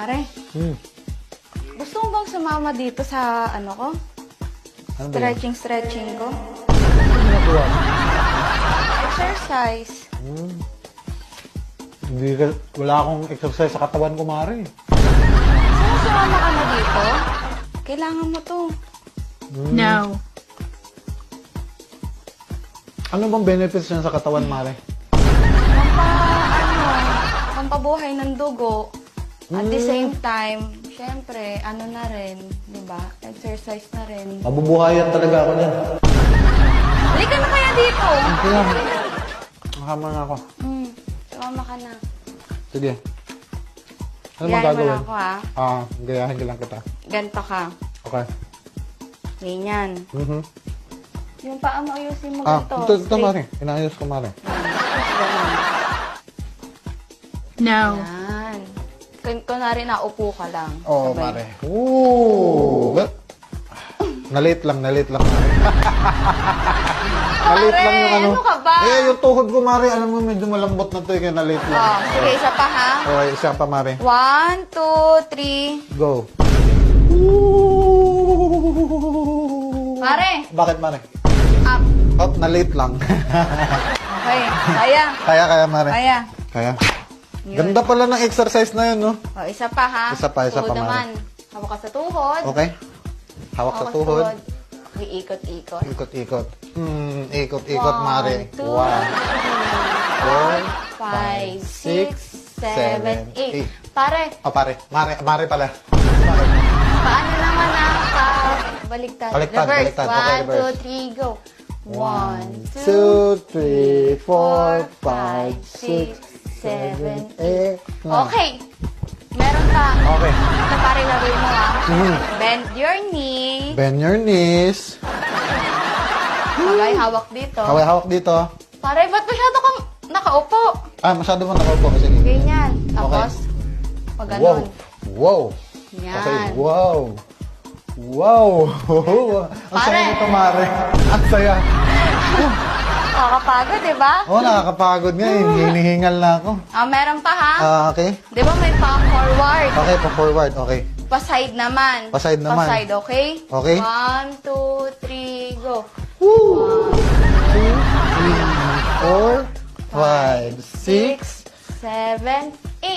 Pare, Hmm. gusto mo bang sumama dito sa ano ko? Ano ba yun? Stretching, stretching ko? Ano ginagawa mo? Exercise. Hmm. Hindi ka, wala akong exercise sa katawan ko, Mare. Saan sumama ka na dito? Kailangan mo to. Hmm. No. Ano bang benefits niyan sa katawan, Mare? Pampa, ano, pampabuhay ng dugo. At the Hmm. same time, syempre, ano na rin, di ba? Exercise na rin. Mabubuhayan talaga ako niyan. Halika na kaya dito. Kaya, makama na ako. Hmm, sumama ka na. Sige. Ano Gayahin mo na gagawin? ako ha. Ah, gayahin ka lang kita. Ganto ka. Okay. Ganyan. Mhm. Yung paa mo ayusin mo Ah, ganito. ito, ito, Straight. Mare. Inaayos ko, Mare. No. Yan. Kun kunwari naupo ka lang. Oo, Sabay. Mare. Ooh! Ga- Nalit lang, nalit lang, Mare. nalit Pare, lang yung ano. ano ka ba? Eh, yung tuhod ko, Mare, alam mo, medyo malambot na to, eh, kaya nalit lang. Oh, sige, isa pa ha. Okay, isa pa, Mare. One, two, three. Go. Pare, Bakit, Mare? up. Hop, nalit lang. Okay, kaya. kaya, kaya, Mare. Kaya. Kaya. Yun. Ganda pala ng exercise na yun, no? Oh, isa pa ha. Isa pa, isa Tuhod pa, naman. Hawak ka sa tuhod. Okay? Hawak sa tuhod. Okay, ikot-ikot. Ikot-ikot. Hmm, ikot-ikot, Mare. One, two, One. four, five, six, seven, eight. Pare, Oh, pare. Mare, mare pala. paano naman ah? Pa baliktad. Baliktad, reverse. baliktad. One, Okay, reverse. two, three, go. One, two, three, four, five, six, seven, eight. Okay. Meron ka. Okay. Ito pare lagay mo ah. Mhm. Bend your knee. Bend your knees. Sabay hawak dito. Kaway hawak dito. Pare, ba't masyado kang nakaupo? Ah, masyado mo nakaupo kasi. Ganyan. Tapos, pag Wow. ganun. Wow. Yan. Okay, wow. Wow. Ang saya nito, Mare. Ang saya. Nakakapagod, di ba? Oh, nakakapagod nga eh. Hinihingal na ako. Ah, meron pa ha? Ah, okay. Di ba may pa forward? Okay, pa-forward. Okay. Pa-side naman. Pa-side naman. Pa-side, okay? Okay. One, two, three, go. Woo! Two,